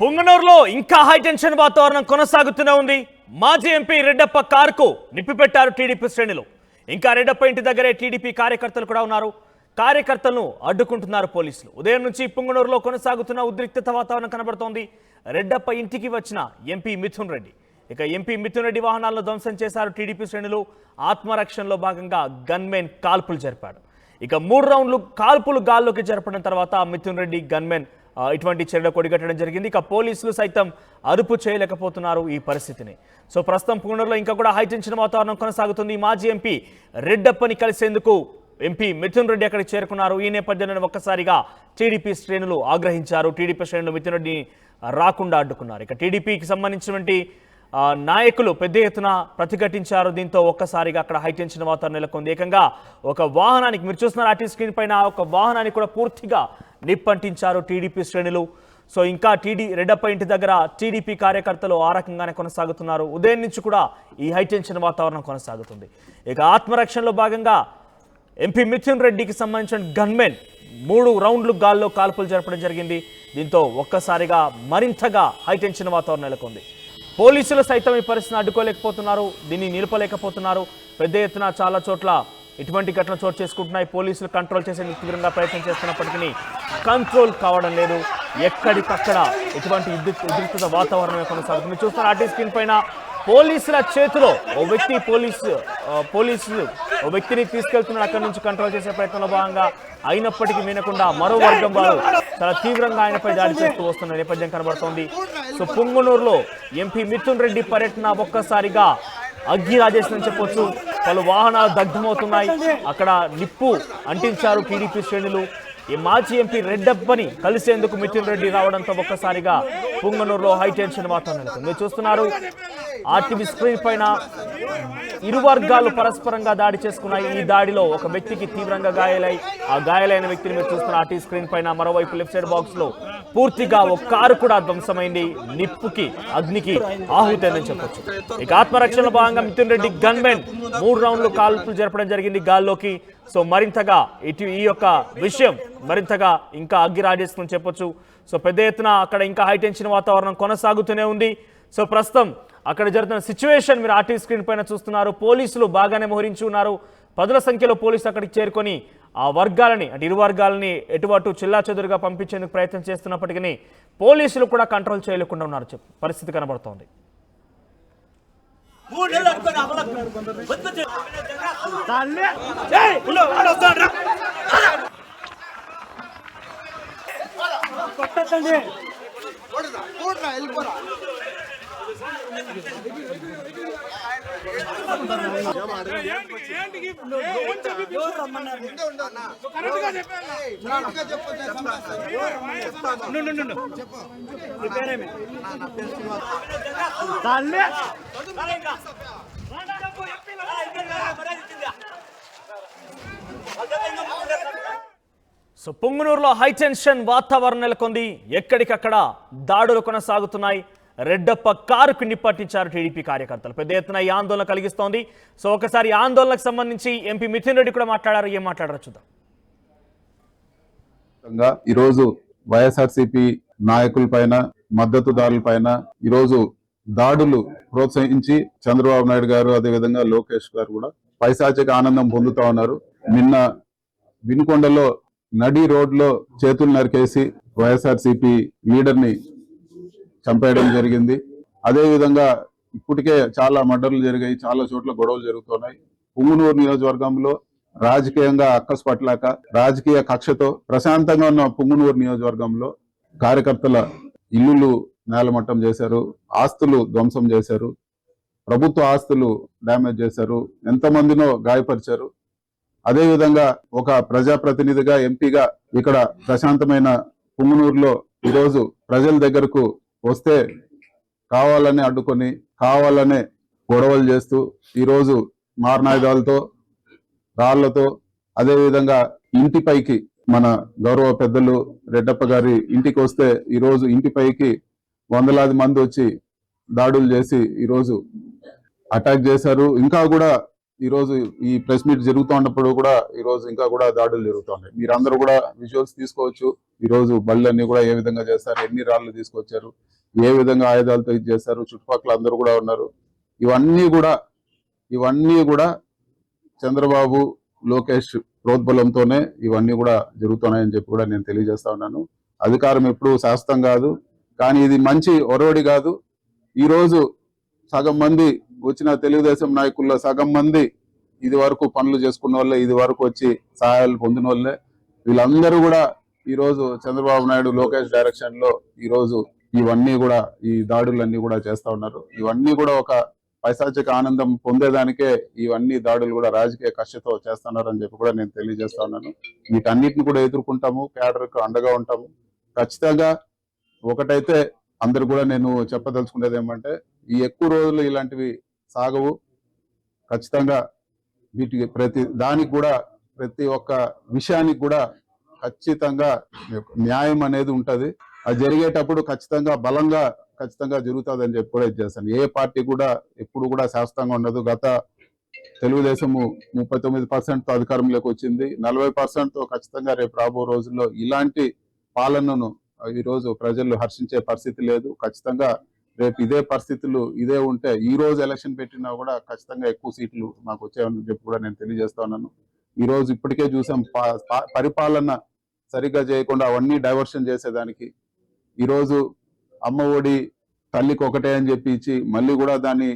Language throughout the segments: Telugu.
పుంగనూరులో ఇంకా హై టెన్షన్ వాతావరణం కొనసాగుతూనే ఉంది. మాజీ ఎంపీ రెడ్డప్ప కారుకు నిప్పిపెట్టారు టీడీపీ శ్రేణులు. ఇంకా రెడ్డప్ప ఇంటి దగ్గరే టీడీపీ కార్యకర్తలు కూడా ఉన్నారు. కార్యకర్తలను అడ్డుకుంటున్నారు పోలీసులు. ఉదయం నుంచి పుంగనూరులో కొనసాగుతున్న ఉద్రిక్తత వాతావరణం కనబడుతోంది. రెడ్డప్ప ఇంటికి వచ్చిన ఎంపీ మిథున్ రెడ్డి. ఇక ఎంపీ మిథున్ రెడ్డి వాహనాలను ధ్వంసం చేశారు టీడీపీ శ్రేణులు. ఆత్మరక్షణలో భాగంగా గన్మెన్ కాల్పులు జరిపాడు. ఇక మూడు రౌండ్లు కాల్పులు గాల్లోకి జరపడం తర్వాత మిథున్ రెడ్డి గన్మెన్ ఇటువంటి చర్యలు కొడిగట్టడం జరిగింది. ఇక పోలీసులు సైతం అదుపు చేయలేకపోతున్నారు ఈ పరిస్థితిని. సో ప్రస్తుతం పుంగనూరులో ఇంకా కూడా హైటెన్షన్ వాతావరణం కొనసాగుతుంది. మాజీ ఎంపీ రెడ్డప్పని కలిసేందుకు ఎంపీ మిథున్ రెడ్డి అక్కడికి చేరుకున్నారు. ఈ నేపథ్యంలో ఒక్కసారిగా టీడీపీ శ్రేణులు ఆగ్రహించారు. టీడీపీ శ్రేణులు మిథున్ రెడ్డిని రాకుండా అడ్డుకున్నారు. ఇక టీడీపీకి సంబంధించినటువంటి నాయకులు పెద్ద ఎత్తున ప్రతిఘటించారు. దీంతో ఒక్కసారిగా అక్కడ హైటెన్షన్ వాతావరణం నెలకొంది. ఏకంగా ఒక వాహనానికి మీరు చూస్తున్నారు ఆర్టీ స్క్రీన్ పైన ఒక వాహనానికి కూడా పూర్తిగా నిప్పంటించారు టీడీపీ శ్రేణులు. సో ఇంకా టీడీ రెడ్డప్ప ఇంటి దగ్గర టీడీపీ కార్యకర్తలు ఆ రకంగానే కొనసాగుతున్నారు. ఉదయం నుంచి కూడా ఈ హైటెన్షన్ వాతావరణం కొనసాగుతుంది. ఇక ఆత్మరక్షణలో భాగంగా ఎంపీ మిథున్ రెడ్డికి సంబంధించిన గన్మెన్ మూడు రౌండ్లు గాల్లో కాల్పులు జరపడం జరిగింది. దీంతో ఒక్కసారిగా మరింతగా హైటెన్షన్ వాతావరణం నెలకొంది. పోలీసులు సైతం ఈ పరిస్థితిని అడ్డుకోలేకపోతున్నారు. దీన్ని నిలపలేకపోతున్నారు. పెద్ద ఎత్తున చాలా చోట్ల ఇటువంటి ఘటనలు చోటు చేసుకుంటున్నాయి పోలీసులు కంట్రోల్ చేసే తీవ్రంగా ప్రయత్నం చేస్తున్నప్పటికీ కంట్రోల్ కావడం లేదు. ఎక్కడికక్కడ ఇటువంటి ఉద్రిక్ ఉద్రిక్తత వాతావరణమే కొనసాగుతుంది. చూస్తున్న ఆర్టీ స్క్రీన్ పైన పోలీసుల చేతిలో ఓ వ్యక్తి పోలీసు పోలీసులు ఓ వ్యక్తిని తీసుకెళ్తున్నారు. అక్కడి నుంచి కంట్రోల్ చేసే ప్రయత్నంలో భాగంగా అయినప్పటికీ వినకుండా మరో వర్గం వారు చాలా తీవ్రంగా ఆయనపై దాడి చేస్తూ వస్తున్న నేపథ్యం కనబడుతోంది. సో పుంగనూరులో ఎంపీ మిథున్ రెడ్డి పర్యటన ఒక్కసారిగా అగ్గి రాజేసిందని చెప్పొచ్చు. పలు వాహనాలు దగ్ధమవుతున్నాయి. అక్కడ నిప్పు అంటించారు టీడీపీ శ్రేణులు. ఈ మాజీ ఎంపీ రెడ్డప్పని కలిసేందుకు మిథున్ రెడ్డి రావడంతో ఒక్కసారిగా పుంగనూరులో హై టెన్షన్ వాతావరణం మీరు చూస్తున్నారు ఆర్టీవీ స్క్రీన్ పైన ఇరు వర్గాలు పరస్పరంగా దాడి చేసుకున్నాయి. ఈ దాడిలో ఒక వ్యక్తికి తీవ్రంగా గాయాలై ఆ గాయాలైన వ్యక్తిని మీరు చూస్తున్న ఆర్టీ స్క్రీన్ పైన మరోవైపు లెఫ్ట్ సైడ్ బాక్స్లో పూర్తిగా ఒక కారు కూడా ధ్వంసమైంది. నిప్పుకి అగ్నికి ఆహుతైందని చెప్పొచ్చు. ఇక ఆత్మరక్షణలో భాగంగా మిథున్ రెడ్డి గన్మెన్. మూడు రౌండ్లు కాల్పులు జరపడం జరిగింది గాల్లోకి. సో మరింతగా ఇటు ఈ యొక్క విషయం మరింతగా ఇంకా అగ్గి రాజేసుకుని చెప్పొచ్చు. సో పెద్ద ఎత్తున అక్కడ ఇంకా హైటెన్షన్ వాతావరణం కొనసాగుతూనే ఉంది. సో ప్రస్తుతం అక్కడ జరుగుతున్న సిచ్యువేషన్ మీరు ఆర్టీ స్క్రీన్ పైన చూస్తున్నారు. పోలీసులు బాగానే మోహరించి ఉన్నారు. పదుల సంఖ్యలో పోలీసులు అక్కడికి చేరుకొని ఆ వర్గాలని అంటే ఇరు వర్గాలని ఎటువటు చిల్లా చెదురుగా పంపించేందుకు ప్రయత్నం చేస్తున్నప్పటికీ పోలీసులు కూడా కంట్రోల్ చేయలేకుండా ఉన్నారు పరిస్థితి కనబడుతోంది. మూడు సో పొంగునూరులో హైటెన్షన్ వాతావరణం నెలకొంది. ఎక్కడికక్కడ దాడులు కొనసాగుతున్నాయి. రెడ్డప్ప కారుకు నిప్పట్టించారు టీడీపీ కార్యకర్తలు. పెద్ద ఎత్తున ఈ ఆందోళన కలిగిస్తోంది. సో ఒకసారి ఆందోళనకు సంబంధించి ఎంపీ మిథున్ రెడ్డి కూడా మాట్లాడారు. ఏం మాట్లాడారు చూద్దాం. ఈరోజు వైఎస్ఆర్సీపీ నాయకుల పైన మద్దతుదారుల పైన ఈరోజు దాడులు ప్రోత్సహించి చంద్రబాబు నాయుడు గారు అదేవిధంగా లోకేష్ గారు కూడా పైశాచిక ఆనందం పొందుతా ఉన్నారు. నిన్న వినుకొండలో నడి రోడ్లో చేతులు నరికేసి వైఎస్ఆర్సీపీ లీడర్ని చంపేయడం జరిగింది. అదేవిధంగా ఇప్పటికే చాలా మర్డర్లు జరిగాయి చాలా చోట్ల గొడవలు జరుగుతున్నాయి. పుంగునూరు నియోజకవర్గంలో రాజకీయంగా అక్కసు పట్టలేక రాజకీయ కక్షతో ప్రశాంతంగా ఉన్న పుంగునూరు నియోజకవర్గంలో కార్యకర్తల ఇల్లులు నేలమట్టం చేశారు ఆస్తులు ధ్వంసం చేశారు ప్రభుత్వ ఆస్తులు డ్యామేజ్ చేశారు ఎంతమందినో గాయపరిచారు. అదేవిధంగా ఒక ప్రజాప్రతినిధిగా ఎంపీగా ఇక్కడ ప్రశాంతమైన పుంగునూరులో ఈరోజు ప్రజల దగ్గరకు వస్తే కావాలని అడ్డుకొని కావాలనే గొడవలు చేస్తూ ఈరోజు మారణాయుధాలతో రాళ్ళతో అదేవిధంగా ఇంటిపైకి మన గౌరవ పెద్దలు రెడ్డప్ప గారి ఇంటికి వస్తే ఈరోజు ఇంటిపైకి వందలాది మంది వచ్చి దాడులు చేసి ఈరోజు అటాక్ చేశారు. ఇంకా కూడా ఈరోజు ఈ ప్రెస్ మీట్ జరుగుతున్నప్పుడు కూడా ఈరోజు ఇంకా కూడా దాడులు జరుగుతున్నాయి. మీరందరూ కూడా విజువల్స్ తీసుకోవచ్చు. ఈరోజు బళ్ళు బళ్ళన్నీ కూడా ఏ విధంగా చేస్తారు? ఎన్ని రాళ్ళు తీసుకొచ్చారు? ఏ విధంగా ఆయుధాలతో ఇది చేశారు చుట్టుపక్కల అందరూ కూడా ఉన్నారు. ఇవన్నీ కూడా ఇవన్నీ కూడా చంద్రబాబు లోకేష్ ప్రోద్బలంతోనే ఇవన్నీ కూడా జరుగుతున్నాయని చెప్పి కూడా నేను తెలియజేస్తా ఉన్నాను. అధికారం ఎప్పుడు శాస్త్రం కాదు కానీ ఇది మంచి ఒరవడి కాదు. ఈరోజు సగం మంది వచ్చిన తెలుగుదేశం నాయకుల్లో సగం మంది ఇది వరకు పనులు చేసుకున్న వాళ్ళే ఇది వరకు వచ్చి సహాయాలు పొందిన వాళ్ళే. వీళ్ళందరూ కూడా ఈరోజు చంద్రబాబు నాయుడు లోకేష్ డైరెక్షన్లో ఈరోజు ఇవన్నీ కూడా ఈ దాడులన్నీ కూడా చేస్తా ఉన్నారు. ఇవన్నీ కూడా ఒక పైశాచిక ఆనందం పొందేదానికే ఇవన్నీ దాడులు కూడా రాజకీయ కక్షతో చేస్తున్నారు అని చెప్పి కూడా నేను తెలియజేస్తా ఉన్నాను. వీటన్నిటిని కూడా ఎదుర్కొంటాము క్యాడర్కు అండగా ఉంటాము. ఖచ్చితంగా ఒకటైతే అందరు కూడా నేను చెప్పదలుచుకునేది ఏమంటే ఈ ఎక్కువ రోజులు ఇలాంటివి సాగవు. ఖచ్చితంగా వీటికి ప్రతి దానికి కూడా ప్రతి ఒక్క విషయానికి కూడా ఖచ్చితంగా న్యాయం అనేది ఉంటుంది. అది జరిగేటప్పుడు ఖచ్చితంగా బలంగా ఖచ్చితంగా జరుగుతుంది అని చెప్పి కూడా చేస్తాను ఏ పార్టీ కూడా ఎప్పుడు కూడా శాశ్వతంగా ఉండదు. గత తెలుగుదేశము ముప్పై తొమ్మిది పర్సెంట్తో అధికారంలోకి వచ్చింది. నలభై పర్సెంట్తో ఖచ్చితంగా రేపు రాబో రోజుల్లో ఇలాంటి పాలనను ఈ రోజు ప్రజలు హర్షించే పరిస్థితి లేదు. ఖచ్చితంగా రేపు ఇదే పరిస్థితులు ఇదే ఉంటే ఈ రోజు ఎలక్షన్ పెట్టినా కూడా ఖచ్చితంగా ఎక్కువ సీట్లు మాకు వచ్చాయని చెప్పి కూడా నేను తెలియజేస్తా ఉన్నాను. ఈ రోజు ఇప్పటికే చూసాం. పా- పా- పరిపాలన సరిగ్గా చేయకుండా అవన్నీ డైవర్షన్ చేసేదానికి ఈరోజు అమ్మ ఒడి తల్లికి ఒకటే అని చెప్పి ఇచ్చి మళ్ళీ కూడా దాన్ని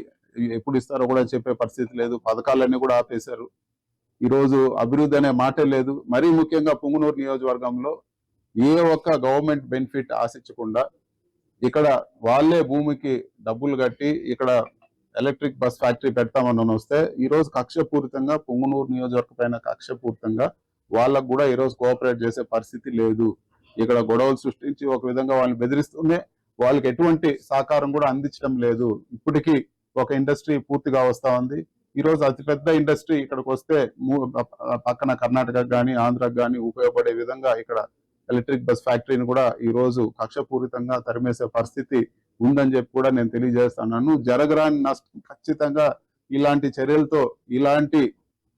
ఎప్పుడు ఇస్తారో కూడా చెప్పే పరిస్థితి లేదు. పథకాలన్నీ కూడా ఆపేశారు. ఈరోజు అభివృద్ధి అనే మాటే లేదు. మరీ ముఖ్యంగా పుంగనూరు నియోజకవర్గంలో ఏ ఒక్క గవర్నమెంట్ బెనిఫిట్ ఆశించకుండా ఇక్కడ వాళ్ళే భూమికి డబ్బులు కట్టి ఇక్కడ ఎలక్ట్రిక్ బస్ ఫ్యాక్టరీ పెడతామని వస్తే ఈరోజు కక్షపూరితంగా పుంగునూరు నియోజకవర్గ పైన కక్షపూరితంగా వాళ్ళకు కూడా ఈ రోజు కోఆపరేట్ చేసే పరిస్థితి లేదు. ఇక్కడ గొడవలు సృష్టించి ఒక విధంగా వాళ్ళని బెదిరిస్తుంది. వాళ్ళకి ఎటువంటి సహకారం కూడా అందించడం లేదు. ఇప్పటికీ ఒక ఇండస్ట్రీ పూర్తిగా వస్తా ఉంది. ఈ రోజు అతిపెద్ద ఇండస్ట్రీ ఇక్కడికి వస్తే పక్కన కర్ణాటక కానీ ఆంధ్రకు కానీ ఉపయోగపడే విధంగా ఇక్కడ ఎలక్ట్రిక్ బస్ ఫ్యాక్టరీని కూడా ఈ రోజు కక్షపూరితంగా తరిమేసే పరిస్థితి ఉందని చెప్పి కూడా నేను తెలియజేస్తున్నాను. జరగరాని నష్టం ఖచ్చితంగా ఇలాంటి చర్యలతో ఇలాంటి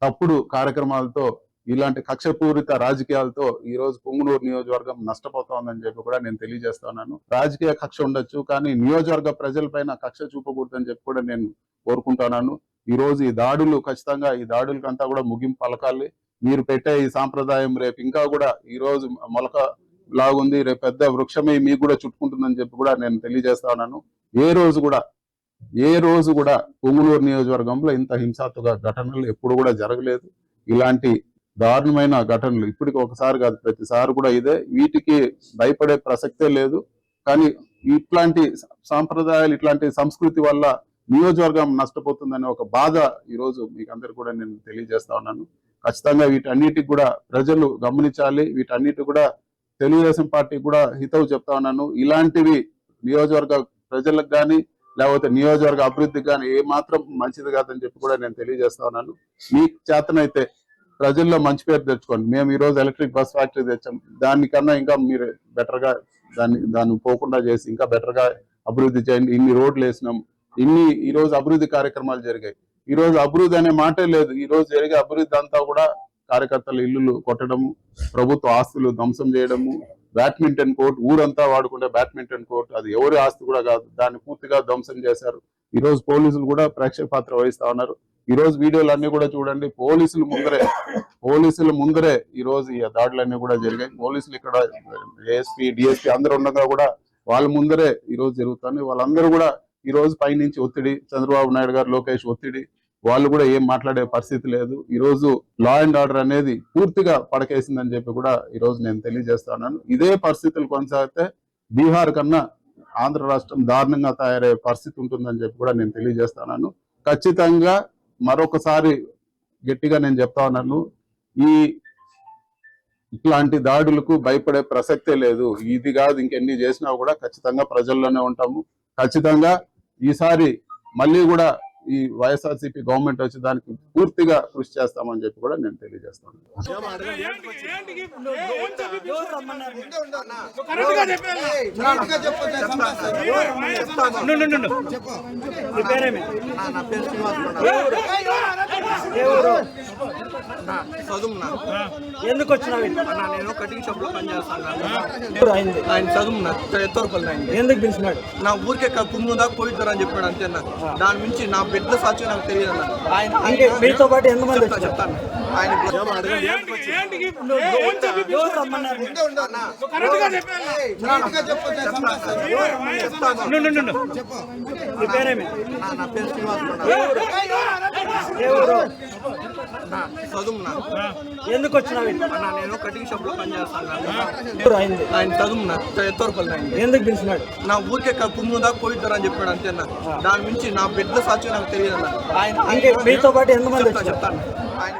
తప్పుడు కార్యక్రమాలతో ఇలాంటి కక్షపూరిత రాజకీయాలతో ఈ రోజు పొంగునూరు నియోజకవర్గం నష్టపోతోందని చెప్పి కూడా నేను తెలియజేస్తున్నాను. రాజకీయ కక్ష ఉండొచ్చు కానీ నియోజకవర్గ ప్రజలపైన కక్ష చూపకూడదని చెప్పి కూడా నేను కోరుకుంటున్నాను. ఈ రోజు ఈ దాడులు ఖచ్చితంగా ఈ దాడులకంతా కూడా ముగింపు పలకాలి. మీరు పెట్టే ఈ సాంప్రదాయం రేపు ఇంకా కూడా ఈ రోజు మొలక లాగుంది రేపు పెద్ద వృక్షమే మీకు కూడా చుట్టుకుంటుందని చెప్పి కూడా నేను తెలియజేస్తా ఉన్నాను ఏ రోజు కూడా ఏ రోజు కూడా పొంగునూరు నియోజకవర్గంలో ఇంత హింసాత్మక ఘటనలు ఎప్పుడు కూడా జరగలేదు. ఇలాంటి దారుణమైన ఘటనలు. ఇప్పటికి ఒకసారి కాదు ప్రతిసారి కూడా ఇదే. వీటికి భయపడే ప్రసక్తే లేదు. కానీ ఇట్లాంటి సాంప్రదాయాలు ఇట్లాంటి సంస్కృతి వల్ల నియోజకవర్గం నష్టపోతుందనే ఒక బాధ ఈరోజు మీకు అందరు కూడా నేను తెలియజేస్తా ఉన్నాను. ఖచ్చితంగా వీటన్నిటికి కూడా ప్రజలు గమనించాలి. వీటన్నిటి కూడా తెలుగుదేశం పార్టీ కూడా హితవు చెప్తా ఉన్నాను. ఇలాంటివి నియోజకవర్గ ప్రజలకు కానీ లేకపోతే నియోజకవర్గ అభివృద్ధికి కానీ ఏ మాత్రం మంచిది కాదని చెప్పి కూడా నేను తెలియజేస్తా ఉన్నాను. మీకు చేతనైతే ప్రజల్లో మంచి పేరు తెచ్చుకోండి. మేము ఈరోజు ఎలక్ట్రిక్ బస్ ఫ్యాక్టరీ తెచ్చాం. దానికన్నా ఇంకా మీరు బెటర్గా దాన్ని దాన్ని పోకుండా చేసి ఇంకా బెటర్గా అభివృద్ధి చేయండి. ఇన్ని రోడ్లు వేసినాం. ఇన్ని ఈ రోజు అభివృద్ధి కార్యక్రమాలు జరిగాయి. ఈ రోజు అభివృద్ధి అనే మాటే లేదు. ఈ రోజు జరిగే అభివృద్ధి అంతా కూడా కార్యకర్తల ఇల్లులు కొట్టడము ప్రభుత్వ ఆస్తులు ధ్వంసం చేయడము బ్యాడ్మింటన్ కోర్ట్ ఊరంతా వాడుకుంటే బ్యాడ్మింటన్ కోర్ట్ అది ఎవరి ఆస్తి కూడా కాదు. దాన్ని పూర్తిగా ధ్వంసం చేశారు. ఈరోజు పోలీసులు కూడా ప్రేక్షక పాత్ర వహిస్తా ఉన్నారు. ఈ రోజు వీడియోలు అన్ని కూడా చూడండి. పోలీసులు ముందరే పోలీసుల ముందరే ఈ రోజు ఈ దాడులన్నీ కూడా జరిగాయి. పోలీసులు ఇక్కడ ఏఎస్పీ డిఎస్పీ అందరూ ఉండగా కూడా వాళ్ళ ముందరే ఈ రోజు జరుగుతుంది. వాళ్ళందరూ కూడా ఈ రోజు పైనుంచి ఒత్తిడి చంద్రబాబు నాయుడు గారు లోకేష్ ఒత్తిడి వాళ్ళు కూడా ఏం మాట్లాడే పరిస్థితి లేదు. ఈ రోజు లా అండ్ ఆర్డర్ అనేది పూర్తిగా పడకేసిందని చెప్పి కూడా ఈ రోజు నేను తెలియజేస్తున్నాను. ఇదే పరిస్థితులు కొనసాగితే బీహార్ కన్నా ఆంధ్ర రాష్ట్రం దారుణంగా తయారయ్యే పరిస్థితి ఉంటుందని చెప్పి కూడా నేను తెలియజేస్తున్నాను. ఖచ్చితంగా మరొకసారి గట్టిగా నేను చెప్తా ఉన్నాను. ఈ ఇట్లాంటి దాడులకు భయపడే ప్రసక్తే లేదు. ఇది కాదు ఇంకెన్ని చేసినా కూడా ఖచ్చితంగా ప్రజల్లోనే ఉంటాము. ఖచ్చితంగా ఈసారి మళ్ళీ కూడా ఈ వైఎస్ఆర్సీపీ గవర్నమెంట్ వచ్చి దానికి పూర్తిగా కృషి చేస్తామని చెప్పి కూడా నేను తెలియజేస్తాను చదువున్నా ఎందుకు వచ్చినావు? అన్న నేను కటింగ్ షాప్లో పనిచేస్తాను ఆయన చదువున్నా ఎత్తోరపల్లి అయింది ఎందుకు పిలిచినాడు నా ఊరికే ముందు దాకా కోవిడ్ అని చెప్పాడు అంతే అన్న దాని మించి నా బిడ్డ సాక్షి నాకు తెలియదు అన్న ఆయన ఇంకే ఆయన- మీతో పాటు ఎంతమంది చెప్తాను ఆయన పేరేమి నా పేరు శ్రీనివాస్ చదువున్నా ఎందుకు వచ్చినావు? అన్న నేను కటింగ్ షాప్లో పనిచేస్తాను అయింది? ఆయన చదువున్నా ఎత్తోరపల్లి అయింది? ఎందుకు పిలిచినాడు? నా ఊరికే ముందు దాకా కోవిడ్ అని చెప్పాడు అంతే అన్న. దాని మించి నా బిడ్డ సాక్షి నాకు తెలియదు అన్న. ఆయన మీతో పాటు ఎంతమంది చెప్తాను ఆయన